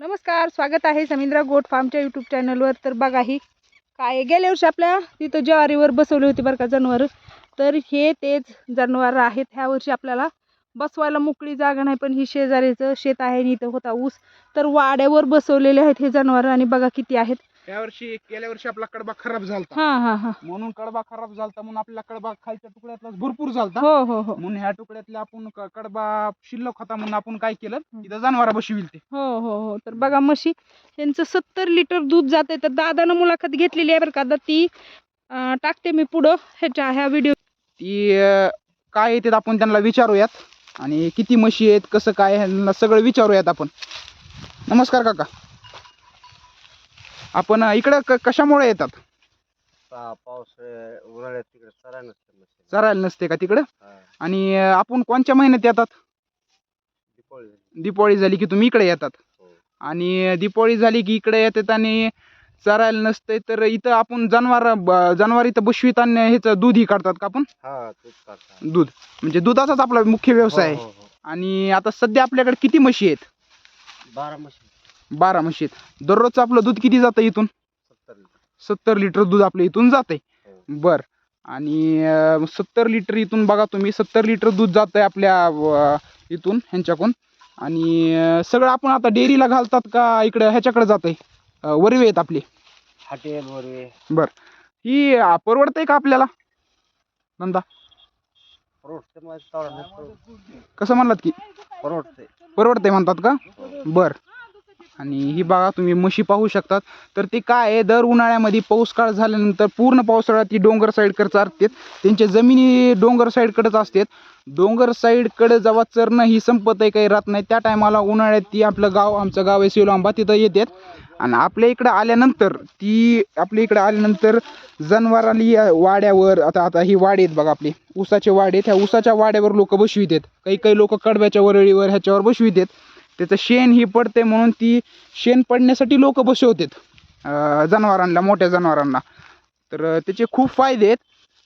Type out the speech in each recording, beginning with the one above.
नमस्कार स्वागत आहे समिंद्रा गोट फार्मच्या यूट्यूब चॅनलवर तर बघा ही काय गेल्या वर्षी आपल्या तिथं ज्वारीवर बसवली होती बरं का जनावरं. तर हे तेच जनावर आहेत. ह्या वर्षी आपल्याला बसवायला मोकळी जागा नाही पण ही शेजारीचं शेत आहे आणि इथं होता ऊस. तर वाड्यावर बसवलेले आहेत हे जनावरं आणि बघा किती आहेत. या वर्षी गेल्या वर्षी आपला कडबा खराब झालता. हां हां हां. म्हणून कडबा खराब झालता म्हणून आपला कडबा खालच्या तुकड्यातला भरपूर झालता. हो हो हो. म्हणून ह्या तुकड्यातल्या आपण क- कडबा शिल्लक होता म्हणून आपण काय केलं तिथं जनावरा बसविल ते हो हो हो. तर बघा म्हशी त्यांचं सत्तर लिटर दूध जाते तर दादानं मुलाखत घेतलेली आहे बरं का. आता ती अं, टाकते मी पुढं ह्याच्या ह्या व्हिडिओ ती अं, काय येते आपण त्यांना विचारूयात. आणि किती म्हशी आहेत कसं काय ह्यांना सगळं विचारूयात आपण. नमस्कार काका. आपण इकडं क- कशामुळे येतात? पाऊस उन्हाळ्यात तिकडे चरा नसते मशीन चरायला नसते का तिकडं? आणि आपण कोणत्या महिन्यात येतात? दीपावळी झाली. की तुम्ही इकडे येतात. हो. आणि दिपावळी झाली की इकडे येतात आणि चरायला नसते तर इथं आपण जनावर ब- जनावर इथं बसवीत आणि ह्याचं दूध ही काढतात का आपण? हा तूच दूध. म्हणजे दुधाचाच आपला मुख्य व्यवसाय आहे. हो, हो, हो. आणि आता सध्या आपल्याकडे किती म्हशी आहेत? बारा मशीन बारा म्हशी आहेत दररोजचं आपलं दूध किती जातं इथून? सत्तर लिटर. सत्तर लिटर दूध आपलं इथून जातंय. हो. बर. आणि सत्तर लिटर इथून बघा तुम्ही सत्तर लिटर दूध जातंय आपल्या अं, इथून ह्यांच्याकडून. आणि सगळं आपण आता डेअरीला घालतात का इकडे ह्याच्याकडे जातंय? अं, वरवे आहेत आपले. हॉटेल वगैरे ही अं, परवडतंय का आपल्याला? परवडते परवडत. कसं म्हणलात की? परवडते परवडते म्हणतात का? बर. आणि ही बघा तुम्ही म्हशी पाहू शकतात. तर ते काय आहे? दर उन्हाळ्यामध्ये पाऊस काळ झाल्यानंतर पूर्ण पावसाळ्यात ती डोंगर साईडकडे चालतात त्यांच्या जमिनी डोंगर साईडकडेच असतात. डोंगर साईडकडे जेव्हा चरणं ही संपत आहे काही राहत नाही त्या टायमाला उन्हाळ्यात ती आपलं गाव आमचं गाव आहे सिलोंबा तिथं येतात. आणि आपल्या इकडं आल्यानंतर ती आपल्या इकडं आल्यानंतर जनावराली वाड्यावर. आता आता ही वाडी आहेत बघा आपली. ऊसाचे वाडे आहेत. ह्या उसाच्या वाड्यावर लोक बसवितात. काही काही लोक कडब्याच्या वरळीवर ह्याच्यावर बसवितात. त्याचं शेण ही पडते म्हणून ती शेण पडण्यासाठी लोक बसवतात जनावरांना मोठ्या जनावरांना. तर त्याचे खूप फायदे आहेत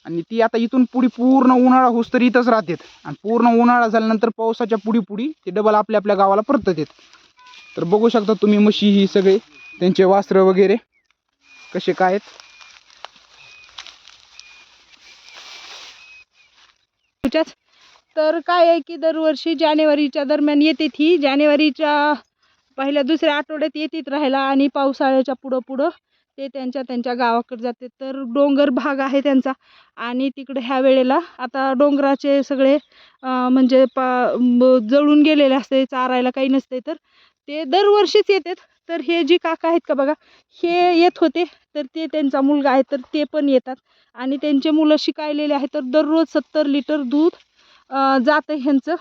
आणि ती आता इथून पुढे पूर्ण उन्हाळा होस तर इथंच राहतात. आणि पूर्ण उन्हाळा झाल्यानंतर पावसाच्या पुढी पुढी ते डबल आपल्या आपल्या गावाला परत येतात तर बघू शकता तुम्ही म्हशी ही सगळे त्यांचे वास्त्र वगैरे कसे काय आहेत. त्याच्याच तर काय आहे की दरवर्षी जानेवारीच्या दरम्यान येते ती. जानेवारीच्या पहिल्या दुसऱ्या आठवड्यात येतीत राहायला आणि पावसाळ्याच्या पुढं पुढं ते त्यांच्या त्यांच्या गावाकडे जाते. तर डोंगर भाग आहे त्यांचा आणि तिकडे ह्या वेळेला आता डोंगराचे सगळे म्हणजे पा जळून गेलेले असते चारायला काही नसते तर ते दरवर्षीच येतात. तर हे जी काका आहेत का बघा हे येत होते तर ते त्यांचा मुलगा आहे तर ते पण येतात. आणि त्यांचे मुलं शिकायलेले आहेत तर दररोज सत्तर लिटर दूध जातं ह्यांचं.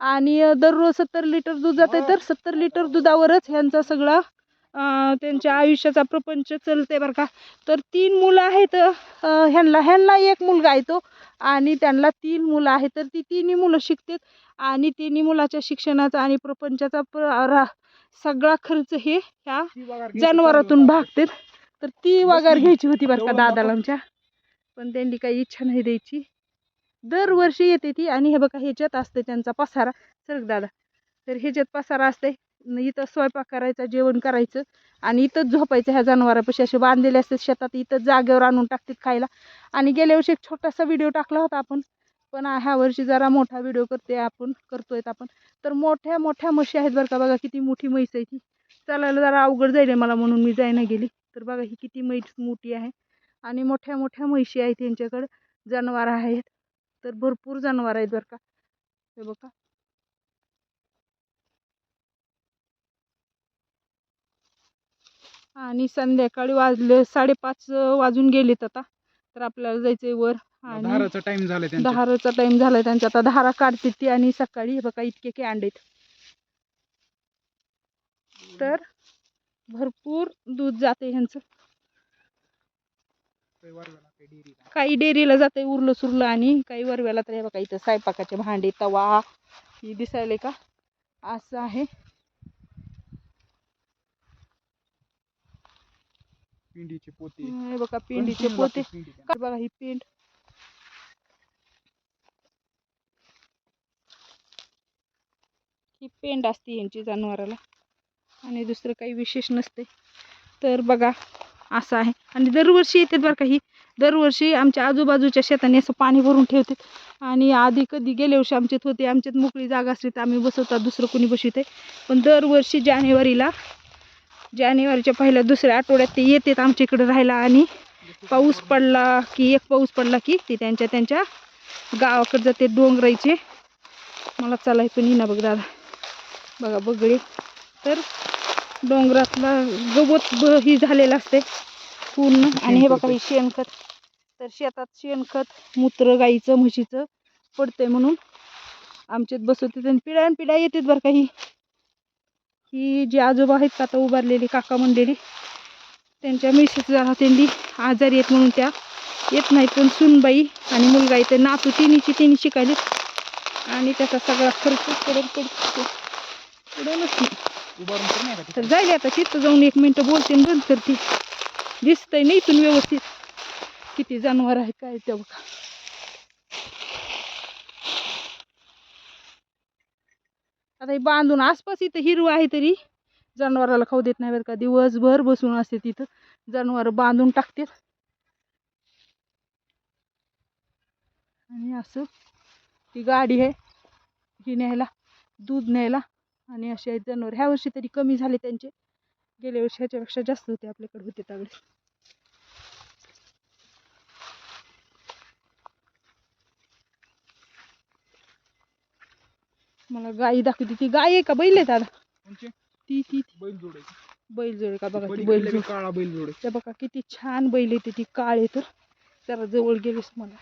आणि दररोज सत्तर लिटर दूध जातं तर सत्तर लिटर दुधावरच ह्यांचा सगळा त्यांच्या आयुष्याचा प्रपंच चालते बरं का. तर तीन मुलं आहेत ह्यांना ह्यांना एक मुलगा आहे तो. आणि त्यांना तीन मुलं आहेत तर ती तिन्ही मुलं शिकतात. आणि तिन्ही मुलाच्या शिक्षणाचा आणि प्रपंचाचा प्र- सगळा खर्च हे ह्या जनावरातून भागतात. तर ती वगार घ्यायची होती बरं का दादाला आमच्या. पण त्यांनी काही इच्छा नाही द्यायची. दरवर्षी येते ती आणि हे बघा ह्याच्यात असते त्यांचा पसारा. सरक दादा तर ह्याच्यात पसारा असते न इथं स्वयंपाक करायचा जेवण करायचं आणि इथंच झोपायचं ह्या जनावरापाशी. असे बांधलेले असतात शेतात इथंच जागेवर आणून टाकतात खायला. आणि गेल्या वर्षी एक छोटासा व्हिडिओ टाकला होता आपण पण ह्या वर्षी जरा मोठा व्हिडिओ करते आपण करतोय आपण. तर मोठ्या मोठ्या म्हशी आहेत बरं का बघा किती मोठी म्हैस आहे ती. चालायला जरा अवघड जाईल मला म्हणून मी जायना गेली. तर बघा ही किती म्हैस मोठी आहे. आणि मोठ्या मोठ्या म्हशी आहेत त्यांच्याकडं जनावर आहेत. तर भरपूर जनावर आहेत बरं का. हे बघा. आणि संध्याकाळी वाजले साडेपाच वाजून गेलेत आता. तर आपल्याला जायचंय वर आणि धाराचा टाइम झालाय त्यांचा दहाराचा टाइम झालाय त्यांचा आता दहारा काढते ती आणि सकाळी हे बघा इतके के अंडेत तर भरपूर दूध जाते ह्यांचं. काही डेअरीला. जाते उरलं सुरलं आणि काही वरव्याला तर हे बघा इथं स्वयंपाकाचे भांडे तवा ही दिसायले का? असं आहे. पिंडीचे पोते. बघा पिंडीचे पोते. बघा ही पिंड. ही पेंड असते यांची जनावराला. आणि दुसरं काही विशेष नसते. तर बघा असं आहे. आणि दरवर्षी येतात बरं का ही. दरवर्षी आमच्या आजूबाजूच्या शेताने असं पाणी भरून ठेवतात आणि आधी कधी गेल्या वर्षी आमच्यात होते. आमच्यात मोकळी जागा असली तर आम्ही बसवतात दुसरं कोणी बसवते पण दरवर्षी जानेवारीला जानेवारीच्या पहिल्या दुसऱ्या आठवड्यात ते येतात आमच्या इकडं राहायला. आणि पाऊस पडला की एक पाऊस पडला की ते त्यांच्या त्यांच्या गावाकडे जाते डोंगरायचे मला चालायचं पण ना बघ दादा. बघा बगळे तर डोंगरातला गवत ही झालेलं असते पूर्ण. आणि हे बघा हे शेणखत. तर शेतात शेणखत मूत्र गाईचं म्हशीचं पडतंय म्हणून आमच्यात बसवते. आणि पिढ्या आणि पिढ्या येतात बरं का ही. ही जी आजोबा आहेत का आता उभारलेली काका म्हणलेली त्यांच्या मिसेस जरा त्यांनी आजारी आहेत म्हणून त्या येत नाहीत पण सुनबाई आणि मुलगा इथे नातू तिन्हीची तिन्ही शिकायली आणि त्याचा सगळा खर्च पडेल पडतो पडेलच नाही उभारून तर नाही का तर जाईल आता तिथं जाऊन एक मिनटं बोलते आणि बंद करते. दिसतंय नाही इथून व्यवस्थित. किती जनावर आहेत काय ते बघा. आता हे बांधून आसपास इथं हिरवं आहे तरी जनावराला खाऊ देत नाही बरं का. दिवसभर बसून असते तिथं. जनावर बांधून टाकते. आणि असं ती गाडी आहे. ही न्यायला दूध न्यायला. आणि असे आहेत जनावर ह्या वर्षी तरी कमी झाले त्यांचे. गेल्या वर्षी ह्याच्यापेक्षा जास्त होते आपल्याकडे होते त्यावेळेस. मला गाई दाखवते. ती गाय आहे का? बैल आहे दादा? ती ती बैल जोडायचे बैल जोड का? बघा ती बैल जोड. काळा बैल जोडे. त्या बघा किती छान बैल येते. ती काळ तर. जरा जवळ गेलीस मला.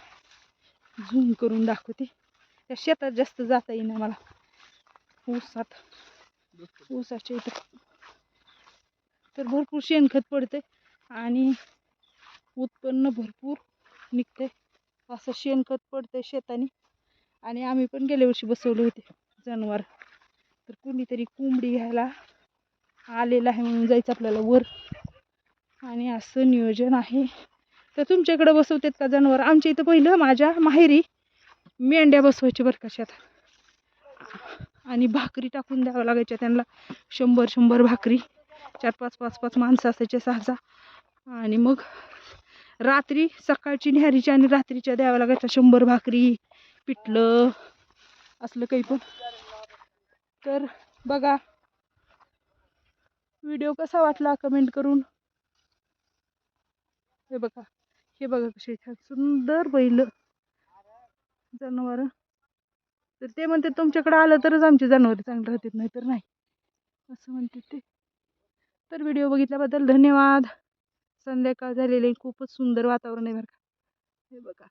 झूम करून दाखवते. त्या शेतात जास्त जाता येईना मला. ऊसात. ऊसाच्या इथं. तर भरपूर शेणखत पडते आणि उत्पन्न भरपूर निघते असं शेणखत पडते शेताने. आणि आम्ही पण गेल्या वर्षी बसवले होते जनावर. तर कुणीतरी कोंबडी घ्यायला आलेला आहे म्हणून जायचं आपल्याला वर. आणि असं नियोजन आहे. तर तुमच्याकडं बसवतात का जनावर? आमच्या इथं पहिलं माझ्या माहेरी मेंढ्या बसवायच्या बरं का शेतात. आणि भाकरी टाकून द्यावं लागायच्या त्यांना. शंभर शंभर भाकरी. चार पाच पाच पाच माणसं असायचे सहा सहा आणि मग रात्री सकाळची न्यारीची आणि रात्रीच्या द्याव्या लागायच्या शंभर भाकरी पिठलं असलं काही पण. तर बघा व्हिडिओ कसा वाटला कमेंट करून. हे बघा हे बघा कसे छान सुंदर बैल. जनावर. तर ते म्हणते तुमच्याकडे आलं तरच आमची जनावर चांगली राहतात नाही तर नाही. असं म्हणते ते. तर व्हिडिओ बघितल्याबद्दल धन्यवाद. संध्याकाळ झालेली आहे. खूपच सुंदर वातावरण आहे बरं का. हे बघा.